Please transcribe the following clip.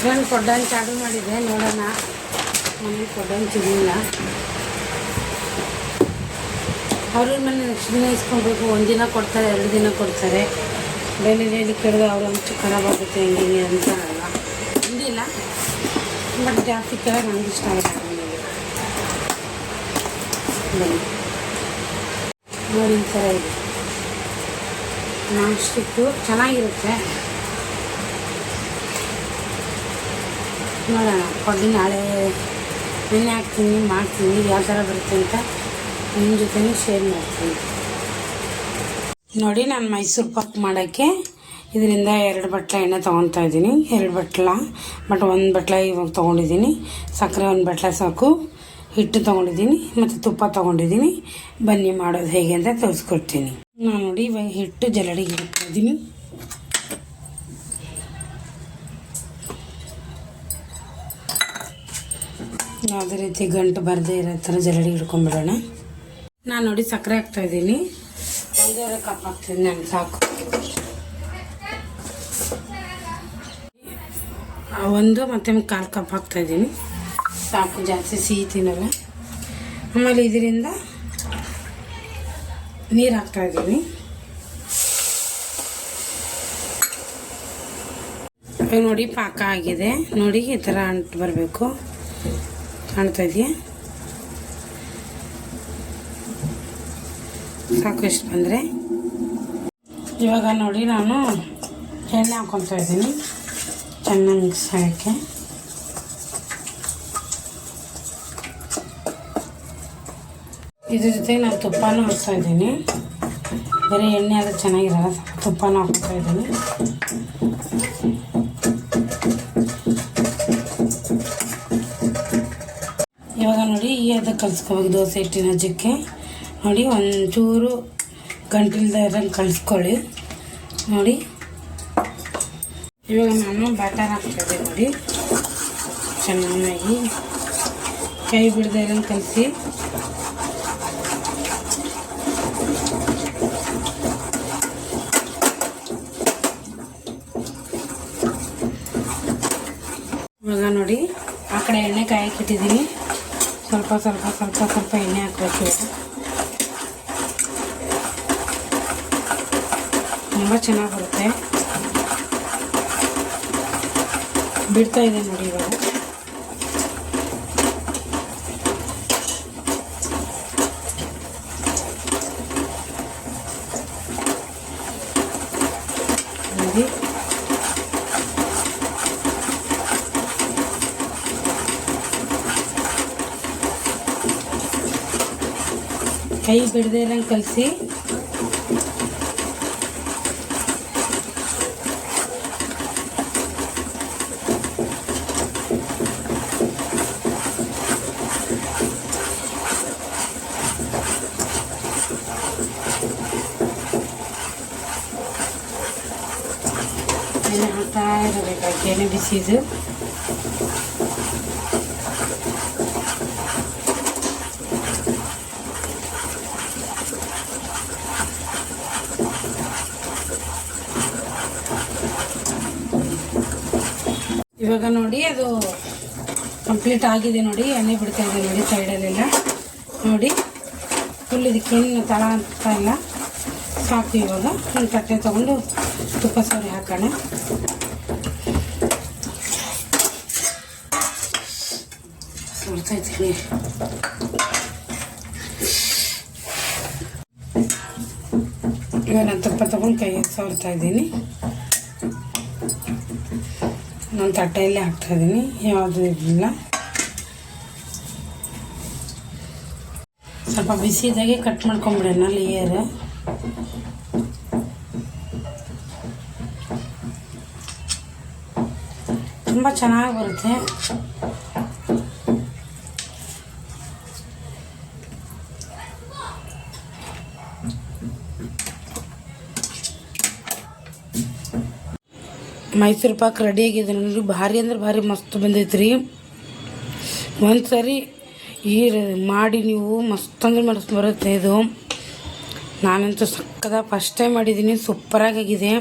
Friend ಕೊಡ್ಡಂಚು order ಮಾಡಿದ್ದೆ ನೋಡೋಣ. ಮನೇಲಿ ಕೊಡ್ಡಂಚು ಇರಲಿಲ್ಲ ಅವ್ರ ಮೇಲೆ ನೆಕ್ಸ್ಟ್ ದಿನ ಇಸ್ಕೊಬೇಕು. ಒಂದು ದಿನ ಕೊಡ್ತಾರೆ, ಎರಡು ದಿನ ಕೊಡ್ತಾರೆ. ಡೈಲಿ ಡೈಲಿ ಕೇಳಿದ್ರೆ ಅವ್ರ ಅಂಚು ಖರಾಬ್ ಆಗುತ್ತೆ ಹೆಂಗೆ ಅಂತ ಅಲ್ಲ ಹಿಂದಿಲ್ಲ ಬಟ್ ಜಾಸ್ತಿ ಕೇಳೋಕೆ ನನಗೆ ಇಷ್ಟ ಆಗುತ್ತೆ ನೋಡಿ ಈ ಥರ ಇದೆ. ನಾನ್ ಸ್ಟಿಕ್ಕು ಚೆನ್ನಾಗಿರುತ್ತೆ. ನೋಡೋಣ. ಕೊಡಿ ನಾಳೆ ನೆನೆ ಹಾಕ್ತೀನಿ, ಮಾಡ್ತೀನಿ, ಯಾವ ಥರ ಬರುತ್ತೆ ಅಂತ ನಿಮ್ಮ ಜೊತೆನೂ ಶೇರ್ ಮಾಡ್ತೀನಿ. ನೋಡಿ ನಾನು ಮೈಸೂರು ಪಾಕ್ ಮಾಡೋಕ್ಕೆ ಇದರಿಂದ ಎರಡು ಬಟ್ಲ ಎಣ್ಣೆ ತೊಗೊತಾ ಇದ್ದೀನಿ. ಎರಡು ಬಟ್ಲ, ಬಟ್ ಒಂದು ಬಟ್ಲ ಇವಾಗ ತೊಗೊಂಡಿದ್ದೀನಿ. ಸಕ್ಕರೆ ಒಂದು ಬಟ್ಲ ಸಾಕು. ಹಿಟ್ಟು ತೊಗೊಂಡಿದ್ದೀನಿ ಮತ್ತು ತುಪ್ಪ ತೊಗೊಂಡಿದ್ದೀನಿ. ಬನ್ನಿ ಮಾಡೋದು ಹೇಗೆ ಅಂತ ತೋರಿಸ್ಕೊಡ್ತೀನಿ. ನಾನು ನೋಡಿ ಇವಾಗ ಹಿಟ್ಟು ಜಲಡಿಗೆ ಇಡ್ತಾ ಯಾವುದೇ ರೀತಿ ಗಂಟು ಬರದೇ ಇರೋ ಥರ ಜರಡಿ ಹಿಡ್ಕೊಂಬಿಡೋಣ ನಾನು ನೋಡಿ ಸಕ್ಕರೆ ಹಾಕ್ತಾ ಇದ್ದೀನಿ. ಒಂದೂವರೆ ಕಪ್ ಹಾಕ್ತೀನಿ ನಾನು, ಸಾಕು. ಒಂದು ಮತ್ತು ಕಾಲು ಕಪ್ ಹಾಕ್ತಾ ಇದ್ದೀನಿ. ಸಾಕು, ಜಾಸ್ತಿ ಸಿಹಿ ತಿನ್ನಲ್ಲ. ಆಮೇಲೆ ಇದರಿಂದ ನೀರು ಹಾಕ್ತಾ ಇದ್ದೀನಿ. ನೋಡಿ ಪಾಕ ಆಗಿದೆ. ನೋಡಿ ಈ ಥರ ಅಂಟು ಬರಬೇಕು. ಕಾಣ್ತಾ ಇದೆಯಾ? ಸಾಕು, ಇಷ್ಟು ಬಂದರೆ. ಇವಾಗ ನೋಡಿ ನಾನು ಎಣ್ಣೆ ಹಾಕೊತಾ ಇದ್ದೀನಿ. ಚೆನ್ನಾಗಿ ಮಿಕ್ಸ್ ಆಗೋಕ್ಕೆ. ಇದ್ರ ಜೊತೆ ನಾನು ತುಪ್ಪನೂ ಹಾಕ್ತಾ ಇದ್ದೀನಿ. ಬರೀ ಎಣ್ಣೆ ಆದರೆ ಚೆನ್ನಾಗಿರಲ್ಲ, ತುಪ್ಪನೂ ಹಾಕ್ತಾ ಇದ್ದೀನಿ. ಇವಾಗ ನೋಡಿ, ಈ ಅದ ಕಲಿಸ್ಕೋಬೇಕು, ದೋಸೆ ಹಿಟ್ಟಿನ ಅಜ್ಜಕ್ಕೆ. ನೋಡಿ, ಒಂಚೂರು ಗಂಟಿಲ್ದ ಇರಂಗೆ ಕಲಿಸ್ಕೊಳ್ಳಿ. ನೋಡಿ. ಇವಾಗ ನಾನು ಬ್ಯಾಟರ್ ಹಾಕ್ತಿದ್ದೆ ನೋಡಿ. ಚೆನ್ನಾಗಿ. ಕೈ ಬಿಡದೆ ಇರೋಂಗೆ ಕಲಿಸಿ. ಇವಾಗ ನೋಡಿ, ಆ ಕಡೆ ಎಣ್ಣೆ ಕಾಯಕ್ಕೆ ಇಟ್ಟಿದ್ದೀನಿ. ಸ್ವಲ್ಪ ಸ್ವಲ್ಪ ಸ್ವಲ್ಪ ಸ್ವಲ್ಪ ಎಣ್ಣೆ ಹಾಕ್ಬೇಕು. ತುಂಬ ಚೆನ್ನಾಗಿ ಬರುತ್ತೆ. ಬಿಡ್ತಾ ಇದೆ ನೋಡಿ ಇವಾಗ. ನೋಡಿ. ಕೈ ಬಿಡದೆ ಇರಂಗೆ ಕಲಿಸಿ ಎಣ್ಣೆ ಹಾಕ್ತಾ ಇರಬೇಕು ಎಣ್ಣೆ ಬಿಸಿದು ಇವಾಗ ನೋಡಿ ಅದು ಕಂಪ್ಲೀಟ್ ಆಗಿದೆ ನೋಡಿ, ಎಣ್ಣೆ ಬಿಡ್ತಾ ಇದೆ ನೋಡಿ ಸೈಡಲ್ಲೆಲ್ಲ. ನೋಡಿ ಫುಲ್ ಇದಕ್ಕೇನು ತಳ ಅಂತ ಇಲ್ಲ ಸಾಕು ಇವಾಗ. ಒಂದು ತಟ್ಟೆ ತೊಗೊಂಡು ತುಪ್ಪ ಸೋರಿ ಹಾಕೋಣ. ಸುಡ್ತೈತಿ ಇವಾಗ ನಾನು ತುಪ್ಪ ತೊಗೊಂಡು ಕೈ ಸವರ್ತಾ ಇದ್ದೀನಿ. ನಾನು ತಟ್ಟೆಯಲ್ಲೇ ಹಾಕ್ತಾ ಇದ್ದೀನಿ, ಯಾವುದೂ ಇರಲಿಲ್ಲ. ಸ್ವಲ್ಪ ಬಿಸಿ ಇದ್ದಾಗೆ ಕಟ್ ಮಾಡ್ಕೊಂಬಿಡೋಣ ಲೇಯರ್ ತುಂಬ ಚೆನ್ನಾಗಿ ಬರುತ್ತೆ. ಮೈಸೂರು ಪಾಕ್ ಆಗಿದೆ. ನೋಡಿ ಭಾರಿ ಅಂದ್ರೆ ಭಾರಿ ಮಸ್ತ್ ಬಂದೈತೆ ರೀ ಒಂದು ಸರಿ ಈ ಮಾಡಿ ನೀವು ಮಸ್ತ್ ಅಂದ್ರೆ ಮಸ್ತ್ ಬರುತ್ತೆ ಇದು. ನಾನಂತೂ ಸಕ್ಕದ ಫಸ್ಟ್ ಟೈಮ್ ಮಾಡಿದ್ದೀನಿ ಸೂಪರಾಗಿ ಆಗಿದೆ.